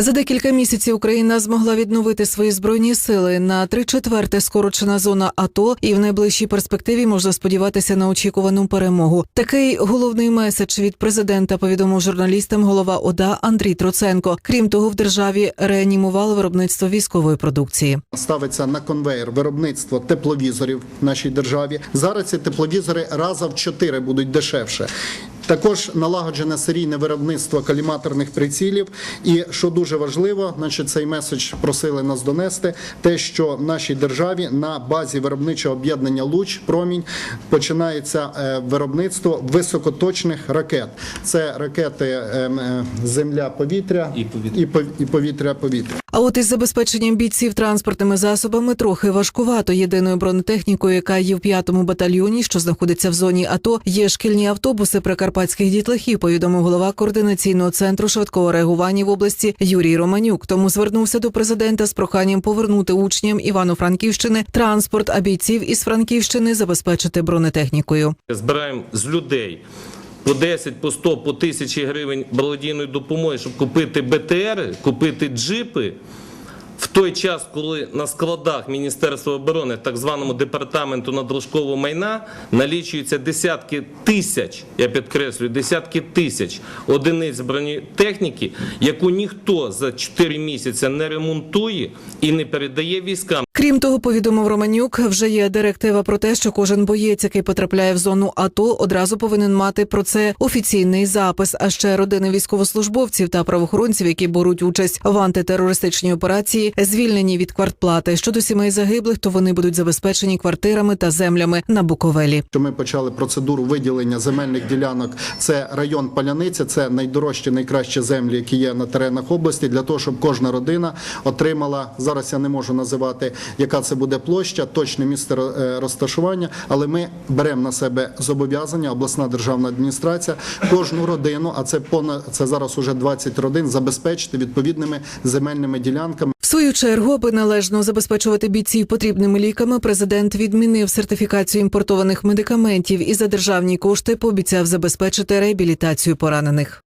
За декілька місяців Україна змогла відновити свої збройні сили на три четверти скорочена зона АТО, і в найближчій перспективі можна сподіватися на очікувану перемогу. Такий головний меседж від президента повідомив журналістам голова ОДА Андрій Троценко. Крім того, в державі реанімували виробництво військової продукції. ставиться на конвейер виробництво тепловізорів в нашій державі. Зараз ці тепловізори раза в чотири будуть дешевше. Також налагоджене серійне виробництво каліматорних прицілів. І що дуже важливо, значить, цей меседж просили нас донести, те, що в нашій державі на базі виробничого об'єднання Луч промінь починається е, виробництво високоточних ракет. Це ракети ем, е, земля-повітря І повітря. і пов- і повітря-повітря. А от із забезпеченням бійців транспортними засобами трохи важкувато. Єдиною бронетехнікою, яка є в п'ятому батальйоні, що знаходиться в зоні АТО, є шкільні автобуси прикарпатських дітлахів. Повідомив голова координаційного центру швидкого реагування в області Юрій Романюк. Тому звернувся до президента з проханням повернути учням Івано-Франківщини транспорт, а бійців із Франківщини забезпечити бронетехнікою. Збираємо з людей по 10, по 100, по 1000 гривень благодійної допомоги, щоб купити БТР, купити джипи. В той час, коли на складах Міністерства оборони, так званому департаменту надлишкового майна, налічуються десятки тисяч, я підкреслюю, десятки тисяч одиниць бронетехніки, яку ніхто за 4 місяці не ремонтує і не передає військам. Крім того, повідомив Романюк, вже є директива про те, що кожен боєць, який потрапляє в зону АТО, одразу повинен мати про це офіційний запис. А ще родини військовослужбовців та правоохоронців, які беруть участь в антитерористичній операції, звільнені від квартплати. Щодо сімей загиблих, то вони будуть забезпечені квартирами та землями на Буковелі. що ми почали процедуру виділення земельних ділянок. Це район Паляниця, це найдорожчі, найкращі землі, які є на теренах області, для того, щоб кожна родина отримала зараз. Я не можу називати, яка це буде площа, точне місце е, розташування, але ми беремо на себе зобов'язання, обласна державна адміністрація, кожну родину, а це понад це зараз уже 20 родин, забезпечити відповідними земельними ділянками. Свою чергу, аби належно забезпечувати бійців потрібними ліками, президент відмінив сертифікацію імпортованих медикаментів і за державні кошти пообіцяв забезпечити реабілітацію поранених.